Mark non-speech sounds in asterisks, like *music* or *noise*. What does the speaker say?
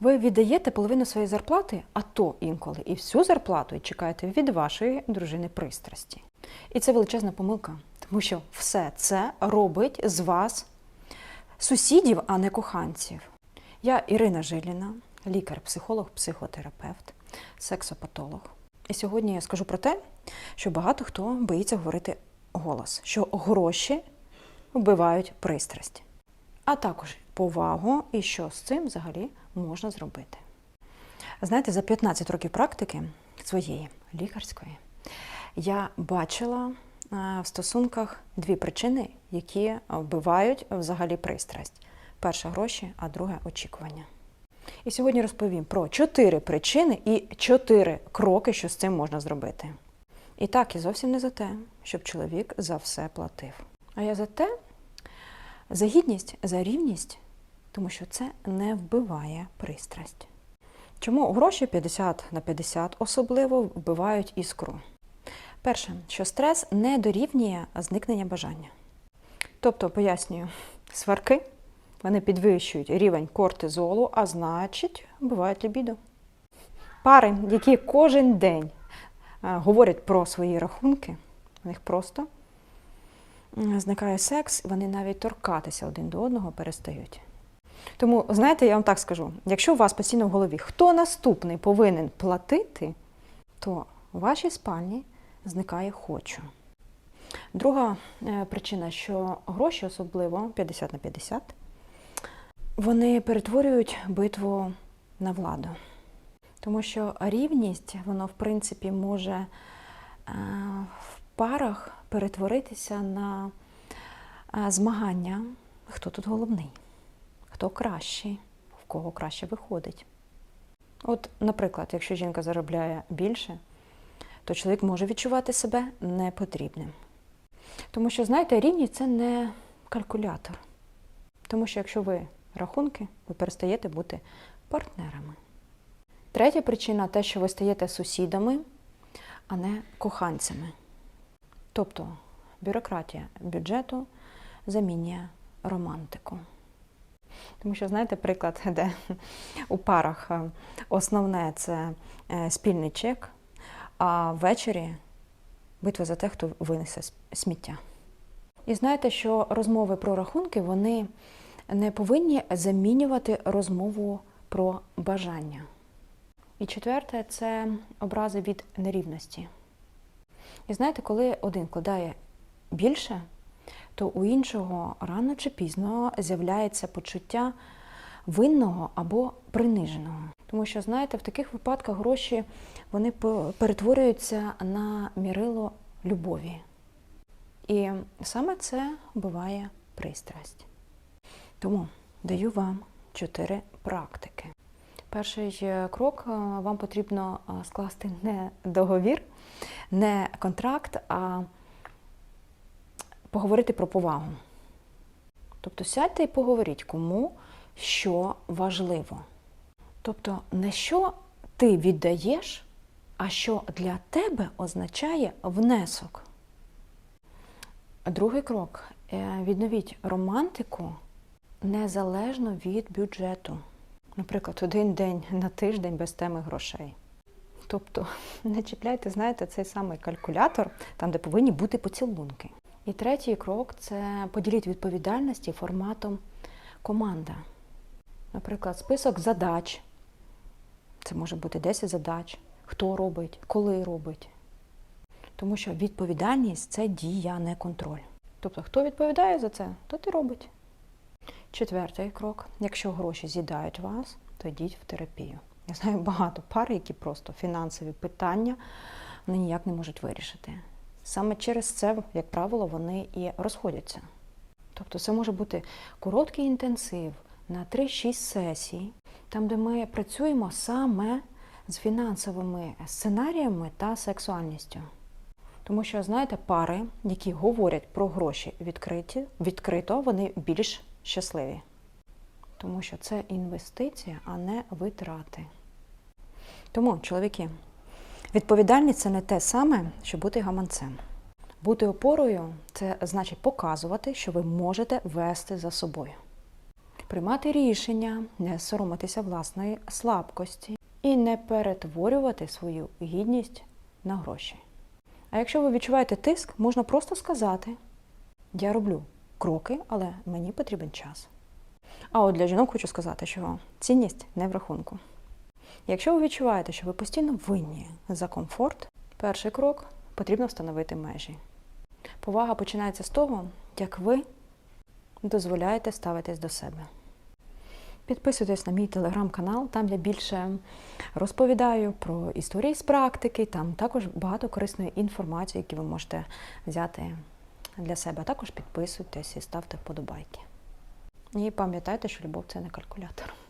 Ви віддаєте половину своєї зарплати, а то інколи, і всю зарплату і чекаєте від вашої дружини пристрасті. І це величезна помилка, тому що все це робить з вас сусідів, а не коханців. Я Ірина Жиліна, лікар, психолог, психотерапевт, сексопатолог. І сьогодні я скажу про те, що багато хто боїться говорити голос, що гроші вбивають пристрасть, а також повагу і що з цим взагалі можна зробити. Знаєте, за 15 років практики своєї лікарської я бачила е, в стосунках дві причини, які вбивають взагалі пристрасть: перша гроші, а друге очікування. І сьогодні розповім про чотири причини і чотири кроки, що з цим можна зробити. І так, я зовсім не за те, щоб чоловік за все платив. А я за те, за гідність, за рівність, тому що це не вбиває пристрасть. Чому гроші 50 на 50 особливо вбивають іскру? Перше, що стрес не дорівнює зникнення бажання. Тобто, пояснюю, сварки вони підвищують рівень кортизолу, а значить, вбивають лібідо. Пари, які кожен день е, говорять про свої рахунки, у них просто зникає секс, вони навіть торкатися один до одного перестають. Тому, знаєте, я вам так скажу: якщо у вас постійно в голові, хто наступний повинен платити, то у вашій спальні зникає хочу. Друга е, причина, що гроші, особливо 50 на 50, вони перетворюють битву на владу. Тому що рівність, воно, в принципі, може е, в парах перетворитися на е, змагання, хто тут головний, хто кращий, в кого краще виходить. От, наприклад, якщо жінка заробляє більше, то чоловік може відчувати себе непотрібним. Тому що, знаєте, рівність це не калькулятор. Тому що якщо ви рахунки, ви перестаєте бути партнерами. Третя причина те, що ви стаєте сусідами, а не коханцями. Тобто бюрократія бюджету замінює романтику. Тому що, знаєте, приклад, де у парах е, основне це е, спільний чек, а ввечері битва за те, хто винесе сміття. І знаєте, що розмови про рахунки вони не повинні замінювати розмову про бажання. І четверте це образи від нерівності. І знаєте, коли один вкладає більше, то у іншого рано чи пізно з'являється почуття винного або приниженого. Тому що, знаєте, в таких випадках гроші вони перетворюються на мірило любові. І саме це буває пристрасть. Тому даю вам чотири практики. Перший е, крок е, вам потрібно е, скласти не договір, не контракт, а поговорити про повагу. Тобто сядьте і поговоріть, кому що важливо. Тобто, не що ти віддаєш, а що для тебе означає внесок. Другий крок Е, відновіть романтику незалежно від бюджету. Наприклад, один день на тиждень без теми грошей. Тобто *laughs* не чіпляйте, знаєте, цей самий калькулятор, там, де повинні бути поцілунки. І третій крок це поділіть відповідальності форматом команда. Наприклад, список задач. Це може бути 10 задач, хто робить, коли робить. Тому що відповідальність це дія, не контроль. Тобто, хто відповідає за це, то і робить. Четвертий крок. Якщо гроші з'їдають вас, то йдіть в терапію. Я знаю багато пар, які просто фінансові питання вони ніяк не можуть вирішити. Саме через це, як правило, вони і розходяться. Тобто це може бути короткий інтенсив на 3-6 сесій, там, де ми працюємо саме з фінансовими сценаріями та сексуальністю. Тому що, знаєте, пари, які говорять про гроші відкриті, відкрито, вони більш щасливі. Тому що це інвестиція, а не витрати. Тому, чоловіки, відповідальність це не те саме, що бути гаманцем. Бути опорою це значить показувати, що ви можете вести за собою. приймати рішення, не соромитися власної слабкості і не перетворювати свою гідність на гроші. А якщо ви відчуваєте тиск, можна просто сказати: я роблю кроки, але мені потрібен час. А от для жінок хочу сказати, що цінність не в рахунку. Якщо ви відчуваєте, що ви постійно винні за комфорт, перший крок потрібно встановити межі. Повага починається з того, як ви дозволяєте ставитись до себе. Підписуйтесь на мій телеграм-канал, там я більше розповідаю про історії з практики, там також багато корисної інформації, які ви можете взяти для себе. А також підписуйтесь і ставте вподобайки. І пам'ятайте, що любов це не калькулятор.